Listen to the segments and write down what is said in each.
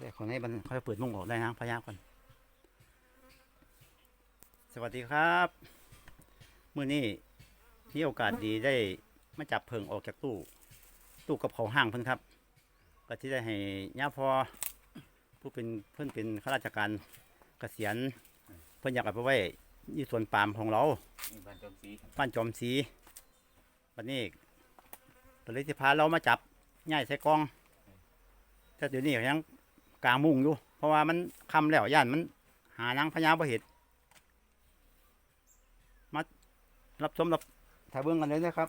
แต่คนให้มันเขาจะเปิดมุ้งออกได้นะพยาก่อนสวัสดีครับเมื้อนี้มีโอกาสดีได้มาจับเพิงออกจากตู้ ตู้กับเขาห้างเพิ่นครับ ก็ที่ได้ให้ย่าพอผู้เป็นเพิ่นเป็นข้าราชการเกษียณเพิ่นอยากเอาไปไว้ที่สวนปาล์มของเราบ้านจอมศรีบ้านจอมศรีวันนี้ก็เลยจะพาเรามาจับง่ายใส่กล้องแต่เดี๋ยวนี้ยัง กลางมุงอยู่ เพราะว่ามันคำแล้วย่านมันหานางพญาบ่เห็ดมารับชมรับถ่ายเบื้องกันเลยนะครับ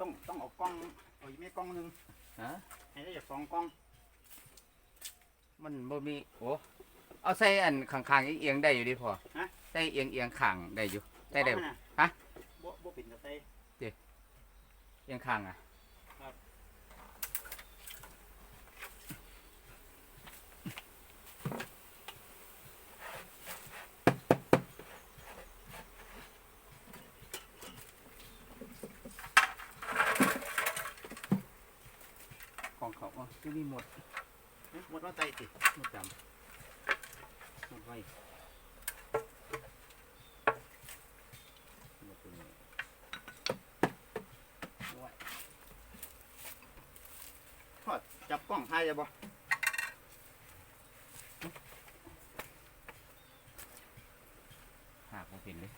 ต้องต้องเอากล้องเอาอีกไม่กล้องหนึงฮะให้ได้จากสองกล้องมันบ่มีโอ้เอาใส่อันข้างๆเอียงๆได้อยู่ดิพ่อฮะใส่เอียงเอียงๆข้างได้อยู่ได้ได้กล้บ่องน่ฮะบ่บ่เป็นกระใสเอียงข้างอะ ครับ ของเขาอ๋อที่นี่หมด เอ๊ะหมดว่าใจสิหมดจำหมดไว้หมดตัวนี้ทอดจับกล้องถ่ายได้บ่หากบ่เป็นเลย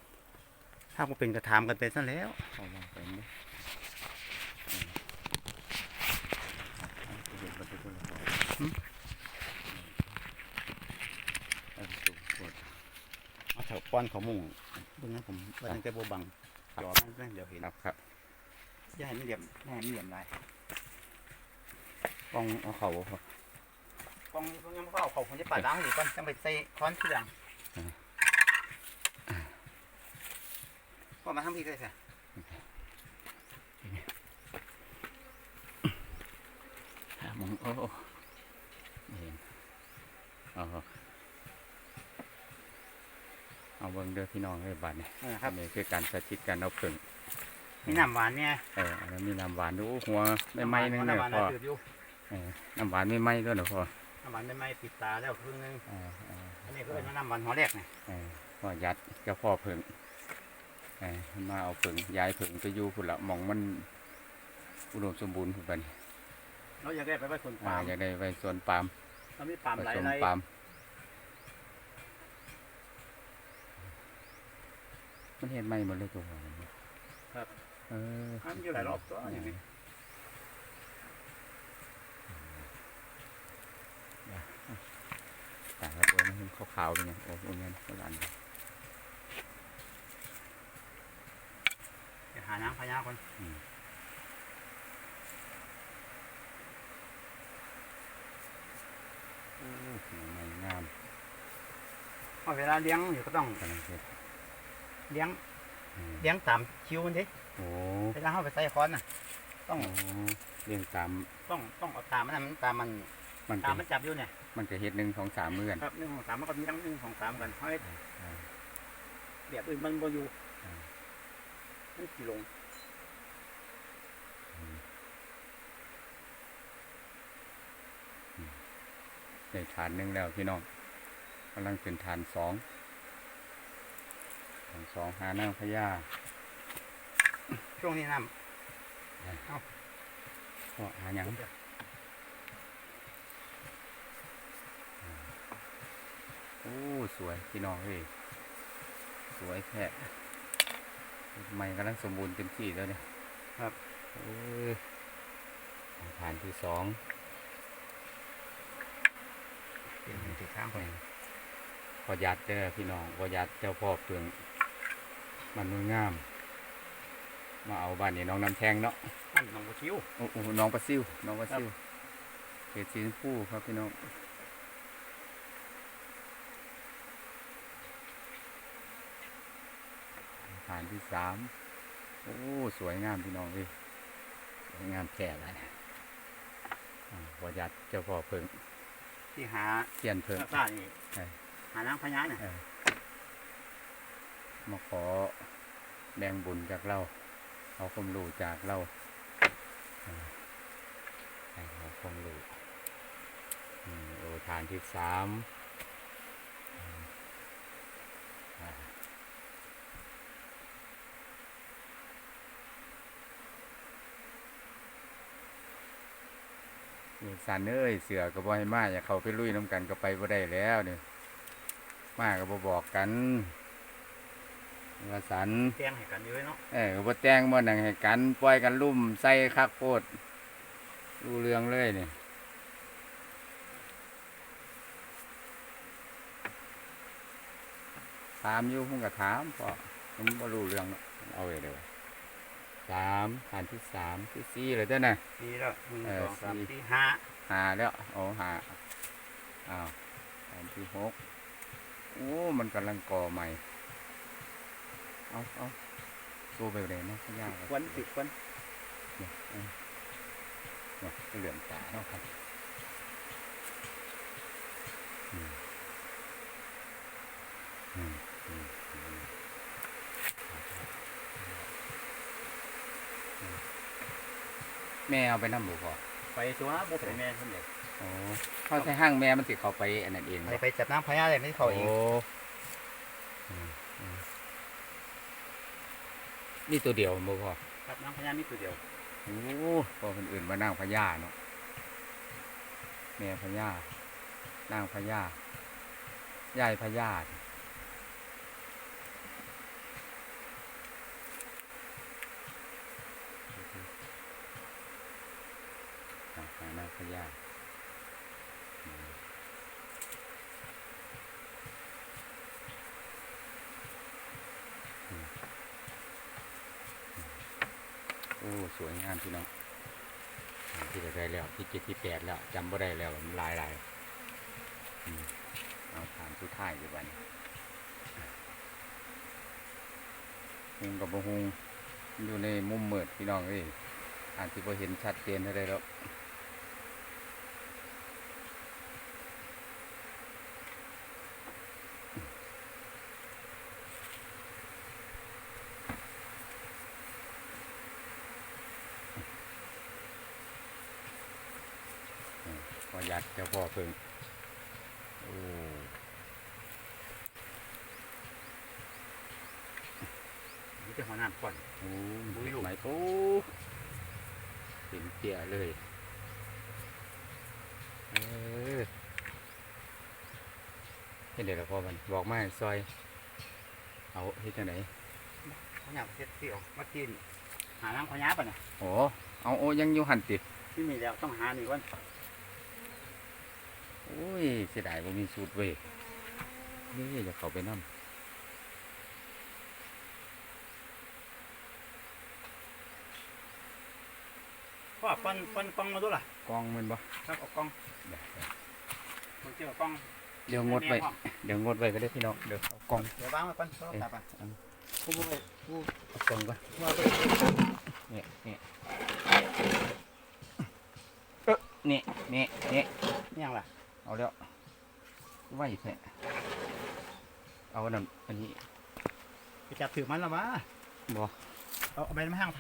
ถ้าบ่เป็นก็ถามกันไปซะแล้วเอาลองไปเลยเออเอาไปเห็นประตูคนละคนเอาไปสู่ปวด เอาแถว ป้อนเขามุงเบิ่งนะผมว่าตั้งแต่บ่บังจอมันแม่งเดี๋ยวเห็นครับครับอย่าให้มันเหลี่ยมอย่าให้มันเหลี่ยมได้กล้องเอาเขาบ่พอกล้องนี้เพิ่งยังบ่เข้าเขาคงจะปาดล้างให้ดีก่อนจังไปใส่ค้อนทีหลังก็มาทำพี่ก็ได้ค่ะหาหมองโอ้โอ้เห็นเอาเอาเบิ่งเด้อพี่น้องเอ้ยบัดนี้เออครับ อันนี้คือการสาธิตการเอาผึ่งมีน้ำหวานเนี่ยเอออันนั้นมีน้ำหวานดูหัวไม่ไหม้นึงน้ำเด้อหวานพ่อน้ำหวานน่าตื่นอยู่เออน้ำหวานไม่ไหม้ด้วยเหรอพ่อน้ำหวานไม่ไหม้ปิดตาแล้วครึ่งนึงเออเอออันนี้ก็เป็นน้ำหวานหัวแรกไงเออพ่อยัดเจ้าพ่อผึ่งเออมาเอาผึ่งย้ายผึ่งไปอยู่พุ่นละหมองมันอุดมสมบูรณ์พุ่นบัดนี้เราอยากได้ไปไว้คนอ่าปาล์มอยากได้ไว้สวนปาล์มเรามีปาล์มผหลายสมไรปาล์ม มันเห็นไหมหมดเลยตัวผมเนี่ยครับ เออมันอยู่หลายรอบตัวอย่างนี้แต่ละตัวมันเห็นขาวๆเป็นไงโอ้โหเงี้ยคนละอันเดี๋ยวหาน้ำพญาคนโอ้โหงามงามเพราะเวลาเลี้ยงอยู่ก็ต้องกำลัง เสร็จเลี้ยงอืมเลี้ยงตามคิวมันดิโอ้เวลาเข้าไปใส่ค้อนน่ะ ต้องโอ้เรียงตามต้องต้องเอาตามมันนะมันตามมันมันตาจะมมันจับอยู่เนี่ยมันจะเห็ดหนึ่งสองสามมือกันครับหนึ่งของสามมันก็มีทั้งหนึ่งของสามกันเฮ้ยอ่าแบบอื่นมันบ่อยู่อ่า มันขี่ลงได้ฐานหนึ่งแล้วพี่น้องกำลังเป็นฐานสองฐาน สองหานั่งพญาช่วงนี้น้ก็หาหยังโอ้สวยพี่น้องเฮ้ยสวยแท้ไม่กำลังสมบูรณ์เต็มที่แล้วเนี่ยำครับเออฐานที่สองเป็นหนึ่งที่ข้างคนพอยัดเด้อพี่น้องพอยัดเจ้าพ่อเพือง มันนุ่งาม มาเอาบ้านนี้น้องน้ำแทงเนาะน้องปลาซิวโอ้น้องปลาซิวน้องปลาซิวเขตสีชมพูครับพี่น้องฐานที่สามโอ้ สวยงามพี่น้องดิสวยงามแค่เลยวายัดเจ้าพ่อเพิ่งที่หาเขียนเพิ่งหาน้ำพญาเนี่ย มาขอแบ่งบุญจากเราเอาความรู้จากเราเอาความรู้โอทานที่สามสันเอ้ยเสือก็บ่ให้มาอย่าเขาไปลุยน้ำกันก็ไปบ่ได้แล้วเนี่ยมาก็บ่บอกกัน ว่าสันแจ้งให้กันอยู่เนาะเออก็บ่แต่งบ่หนังให้กันปล่อยกันลุ่มใส่คักโพดรู้เรื่องเลยนี่ถามอยู่ผมก็ถามพอผมบ่รู้เรื่องเนาะเอาไว้เดี๋ยวสามฐานที่สามที่สี่เลยเด้อนะดีแล้วหนึ่งเอสอองสามสี่สี่ห้าหาแล้วเอาหาอ้าวฐานที่หกโอ้มันกำลังก่อใหม่ เอาเอาตัวไปเลยเนาะยากควันติดควันเนี่ยเออเนี่ยเหลื่อมตาเนาะครับอืมอืมอืมอืมแม่เอาไปน้ำหมูพอไปตัวบุกไปแม่ท่านเด็กโอ้เขาใช้ห้างแม่มันติเขาไปอันนั้นเองไปบ่ไปจับน้ำพญาเลยไม่เขาเองโอืมอืม นี่ตัวเดียวบ่พอจับน้ำพญามีตัวเดียวโอ้พอคนอื่นมานั่งพญาเนาะแม่พญานั่งพญายายพญาอะหานั่งพญาอืมอืมโอ้สวยงามพี่น้องที่จะได้แล้วที่เจ็ดที่แปดแล้วจำบ่ได้แล้วมันลายลายเอาถามสุดท้ายอยู่บ้านฮงกับบ่ฮงอยู่ในมุมมืดพี่น้องเอ้ยอาจจะพอเห็นชัดเจนเท่าใดแล้ว พอยัดเจ้าพ่อเพิ่งโอ้นี่เป็นหัวหน้าก่อนโหอุ้ยลูกไหมโอ้เห็นเตี้ยเลยเออเห็นเดี๋ยวละพอมันบอกมาให้ซอย เอาเฮ็ดจังไหนหัวหน้าเซ็ตที่ออกมากินหาน้ำพญาป่ะเนี่ยโอ้เอาโอ้ยังอยู่หันติที่มีแล้วต้องหานี่ก่อน โอ้ยเสียดายบ่มีสูตรเว้ยนี่จะเข้าไปนำพ่อปั้นปั้นกล้องมาดูล่ะกองแมันบ่ครับเอากล้องเดี๋ยวผมเจอกล้องเดี๋ยวงดไว้เดี๋ยวงดไว้ก็ได้พี่น้องเดี๋ยวเอากองเดี๋ยววางไว้ก่อนโทรศัพท์อะเอาผมเอาไปผมเอากองก่อนเอาไปเนี่ยเนี่ยเออเนี่ยเนี่ยเนี่ยนี่ยังล่ะ เอาแล้วไหวแท้เอาอันนั้นอันนี้ไปจับถือมันแล้ววะบ่เอาเอาไปไม่ห้าง